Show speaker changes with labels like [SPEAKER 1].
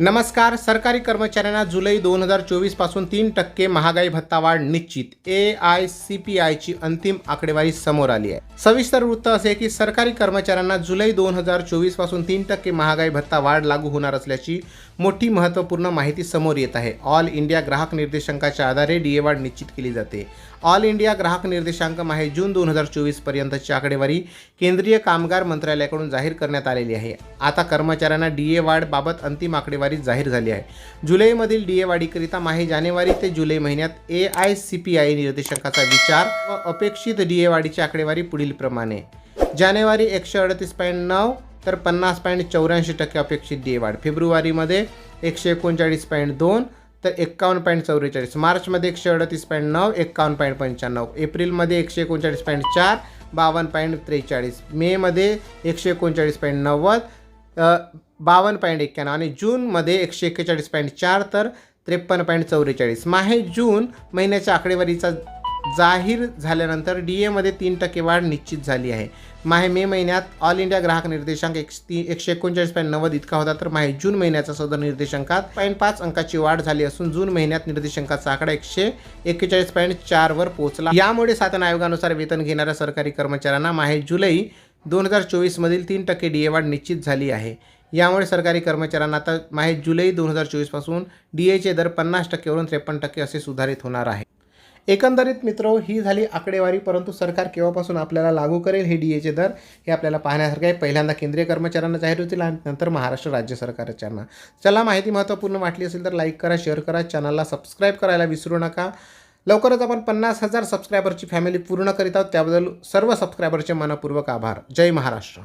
[SPEAKER 1] नमस्कार सरकारी कर्मचाऱ्यांना जुलै दोन हजार चोवीसपासून तीन टक्के महागाई भत्ता वाढ निश्चित. ए आय सी पी आयची अंतिम आकडेवारी समोर आली आहे. सविस्तर वृत्त असे की सरकारी कर्मचाऱ्यांना जुलै दोन हजार चोवीसपासून तीन टक्के महागाई भत्ता वाढ लागू होणार असल्याची मोठी महत्त्वपूर्ण माहिती समोर येत आहे. ऑल इंडिया ग्राहक निर्देशांकाच्या आधारे डीए वाढ निश्चित केली जाते. ऑल इंडिया ग्राहक निर्देशांक माहे जून दोन हजार चोवीसपर्यंतची आकडेवारी केंद्रीय कामगार मंत्रालयाकडून जाहीर करण्यात आलेली आहे. आता कर्मचाऱ्यांना डीए वाढबाबत अंतिम आकडेवारी जाहीर झाली आहे. जुलैमधील डीए वाढीकरिता माहे जानेवारी ते जुलै महिन्यात A I C P I निर्देशांकाचा विचार व अपेक्षित डीए वाढीची आकडेवारी पुढील प्रमाणे. जानेवारी एकशे अडतीस पॉईंट नऊ तर पन्नास पॉईंट चौऱ्याऐंशी टक्के अपेक्षित डीए वाढ. फेब्रुवारीमध्ये एकशे एकोणचाळीस पॉईंट दोन तर एक्कावन्न पॉईंट चौवेचाळीस. मार्चमध्ये एकशे अडतीस पॉईंट नऊ एक्कावन्न पॉईंट पंच्याण्णव. एप्रिलमध्ये एकशे एकोणचाळीस पॉईंट चार बावन्न पॉईंट त्रेचाळीस. मेमध्ये एकशे एकोणचाळीस पॉईंट नव्वद बावन्न पॉईंट एक्क्याण्णव आणि जूनमध्ये एकशे एक्केचाळीस पॉईंट चार तर त्रेपन्न पॉईंट चौवेचाळीस. माहे जून महिन्याच्या आकडेवारीचा जाहीर झाल्यानंतर डी एमध्ये तीन टक्के वाढ निश्चित झाली आहे. माहे मे महिन्यात ऑल इंडिया ग्राहक निर्देशांक एक ती एकशे एकोणचाळीस पॉईंट नव्वद इतका होता तर माहे जून महिन्याचा सदर निर्देशांकात पॉईंट पाच अंकाची वाढ झाली असून जून महिन्यात निर्देशांकाचा आकडा एकशे एक्केचाळीस पॉईंट चारवर पोहोचला. यामुळे साधन आयोगानुसार वेतन घेणाऱ्या सरकारी कर्मचाऱ्यांना माहे जुलै दोन हजार चोवीसमधील तीन टक्के डी ए वाढ निश्चित झाली आहे. यामुळे सरकारी कर्मचाऱ्यांना आता माहे जुलै दोन हजार चोवीसपासून डी एचे दर पन्नास टक्केवरून त्रेपन्न टक्के असे सुधारित होणार आहे. एकंदरीत मित्र ही झाली आकडेवारी परंतु सरकार केव्हापासून आपल्याला लागू करेल हे डी एचे दर हे आपल्याला पाहण्यासारखं आहे. पहिल्यांदा केंद्रीय कर्मचाऱ्यांना जाहीर होतील आणि नंतर महाराष्ट्र राज्य सरकारच्यांना. चला माहिती महत्त्वपूर्ण वाटली असेल तर लाईक करा शेअर करा चॅनलला सबस्क्राईब करायला विसरू नका. लवकरच आपण पन्नास हजार सबस्क्रायबरची फॅमिली पूर्ण करीत आहोत. त्याबद्दल सर्व सबस्क्रायबरचे मनपूर्वक आभार. जय महाराष्ट्र.